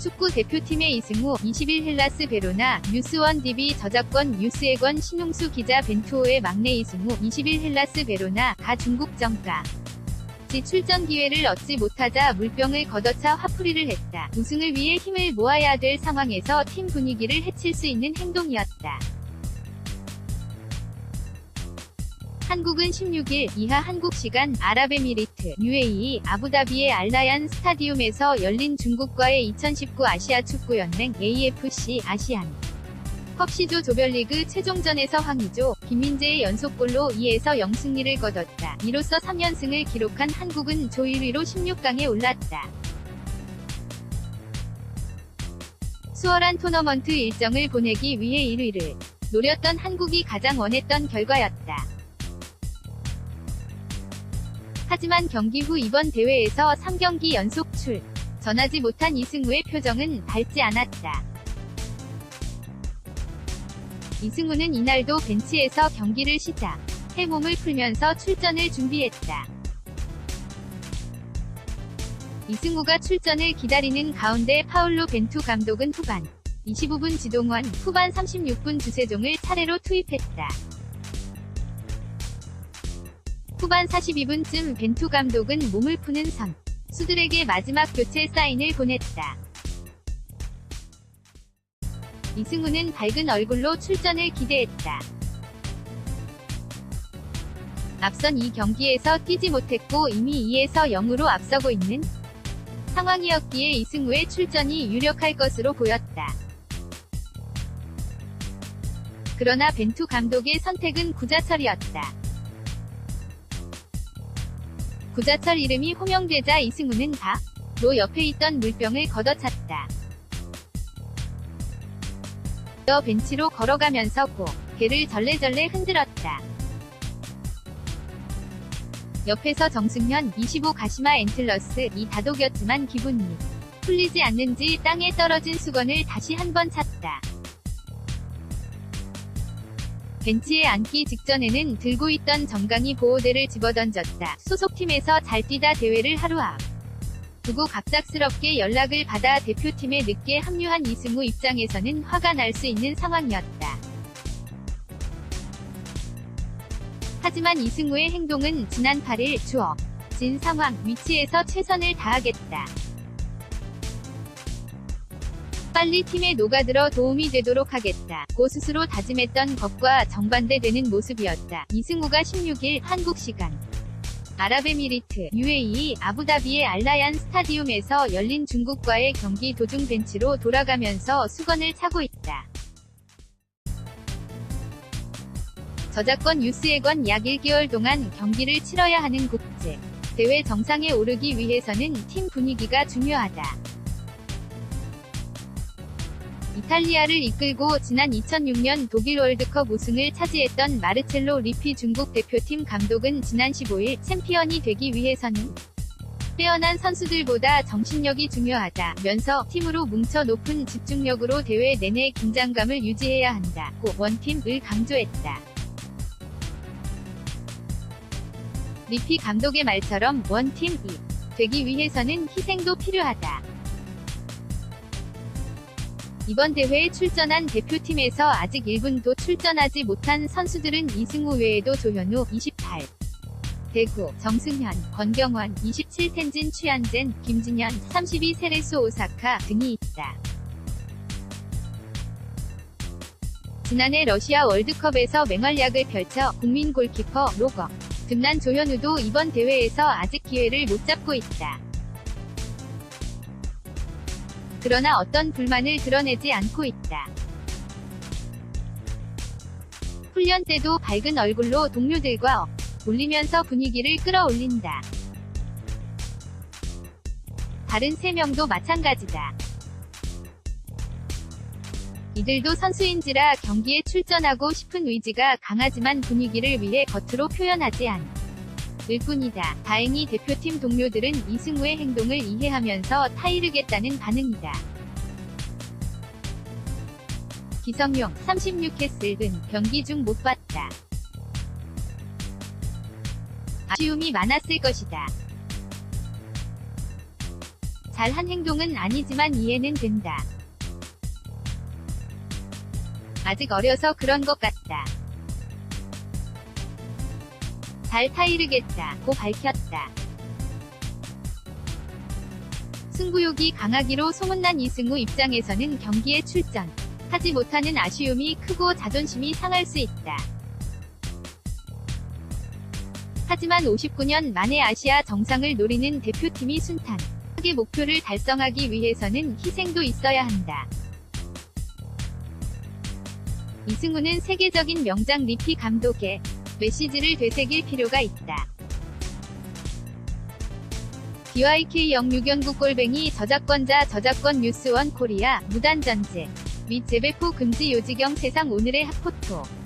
축구 대표팀의 이승우, 21 헬라스 베로나, 뉴스원 DB 저작권 뉴스의권 신웅수 기자 벤투호의 막내 이승우, 21 헬라스 베로나, 가 중국 정가. 지 출전 기회를 얻지 못하자 물병을 걷어차 화풀이를 했다. 우승을 위해 힘을 모아야 될 상황에서 팀 분위기를 해칠 수 있는 행동이었다. 한국은 16일 이하 한국 시간 아랍에미리트 UAE 아부다비의 알라얀 스타디움에서 열린 중국과의 2019 아시아 축구연맹 AFC 아시안 컵 시조 조별리그 최종전에서 황의조, 김민재의 연속골로 2에서 0 승리를 거뒀다. 이로써 3연승을 기록한 한국은 조 1위로 16강에 올랐다. 수월한 토너먼트 일정을 보내기 위해 1위를 노렸던 한국이 가장 원했던 결과였다. 하지만 경기 후 이번 대회에서 3경기 연속 출. 전하지 못한 이승우의 표정은 밝지 않았다. 이승우는 이날도 벤치에서 경기를 시작. 해 몸을 풀면서 출전을 준비했다. 이승우가 출전을 기다리는 가운데 파울로 벤투 감독은 후반 25분 지동원, 후반 36분 주세종을 차례로 투입했다. 후반 42분쯤 벤투 감독은 몸을 푸는 선. 수들에게 마지막 교체 사인을 보냈다. 이승우는 밝은 얼굴로 출전을 기대했다. 앞선 이 경기에서 뛰지 못했고 이미 2에서 0으로 앞서고 있는 상황이었기에 이승우의 출전이 유력할 것으로 보였다. 그러나 벤투 감독의 선택은 구자철이었다. 구자철 이름이 호명되자 이승우는 다,로 옆에 있던 물병을 걷어찼다. 더 벤치로 걸어가면서 고 개를 절레절레 흔들었다. 옆에서 정승현, 25 가시마 엔틀러스, 이 다독였지만 기분이 풀리지 않는지 땅에 떨어진 수건을 다시 한번 찾다. 벤치에 앉기 직전에는 들고 있던 정강이 보호대를 집어던졌다. 소속팀에서 잘 뛰다 대회를 하루 앞. 두고 갑작스럽게 연락을 받아 대표팀에 늦게 합류한 이승우 입장에서는 화가 날 수 있는 상황이었다. 하지만 이승우의 행동은 지난 8일 주어 진 상황 위치에서 최선을 다하겠다. 빨리 팀에 녹아들어 도움이 되도록 하겠다. 고 스스로 다짐했던 것과 정반대되는 모습이었다. 이승우가 16일 한국 시간 아랍에미리트 UAE 아부다비의 알라얀 스타디움에서 열린 중국과의 경기 도중 벤치로 돌아가면서 수건을 차고 있다. 저작권 뉴스에건 약 1개월 동안 경기를 치러야 하는 국제 대회 정상에 오르기 위해서는 팀 분위기가 중요하다. 이탈리아를 이끌고 지난 2006년 독일 월드컵 우승을 차지했던 마르첼로 리피 중국 대표팀 감독은 지난 15일 챔피언이 되기 위해서는 빼어난 선수들보다 정신력이 중요하다면서 팀으로 뭉쳐 높은 집중력으로 대회 내내 긴장감을 유지해야 한다고 원팀을 강조했다. 리피 감독의 말처럼 원팀이 되기 위해서는 희생도 필요하다. 이번 대회에 출전한 대표팀에서 아직 1분도 출전하지 못한 선수들은 이승우 외에도 조현우 28, 대구, 정승현, 권경원 27 텐진 취한젠, 김진현 32 세레스 오사카 등이 있다. 지난해 러시아 월드컵에서 맹활약을 펼쳐 국민 골키퍼 로거 등난 조현우도 이번 대회에서 아직 기회를 못 잡고 있다. 그러나 어떤 불만을 드러내지 않고 있다. 훈련 때도 밝은 얼굴로 동료들과 올리면서 분위기를 끌어올린다. 다른 3명도 마찬가지다. 이들도 선수인지라 경기에 출전하고 싶은 의지가 강하지만 분위기를 위해 겉으로 표현하지 않. 일 뿐이다. 다행히 대표팀 동료들은 이승우의 행동을 이해하면서 타이르겠다는 반응이다. 기성용, 36캐슬 은 경기 중 못 봤다. 아쉬움이 많았을 것이다. 잘한 행동은 아니지만 이해는 된다. 아직 어려서 그런 것 같다. 잘 타이르겠다. 고 밝혔다. 승부욕이 강하기로 소문난 이승우 입장에서는 경기에 출전. 하지 못하는 아쉬움이 크고 자존심이 상할 수 있다. 하지만 59년 만에 아시아 정상을 노리는 대표팀이 순탄. 하게 목표를 달성하기 위해서는 희생도 있어야 한다. 이승우는 세계적인 명장 리피 감독의 메시지를 되새길 필요가 있다. DYK 영유견국 골뱅이 저작권자 저작권 뉴스원 코리아 무단전제 및 재배포 금지 요지경 세상 오늘의 핫포토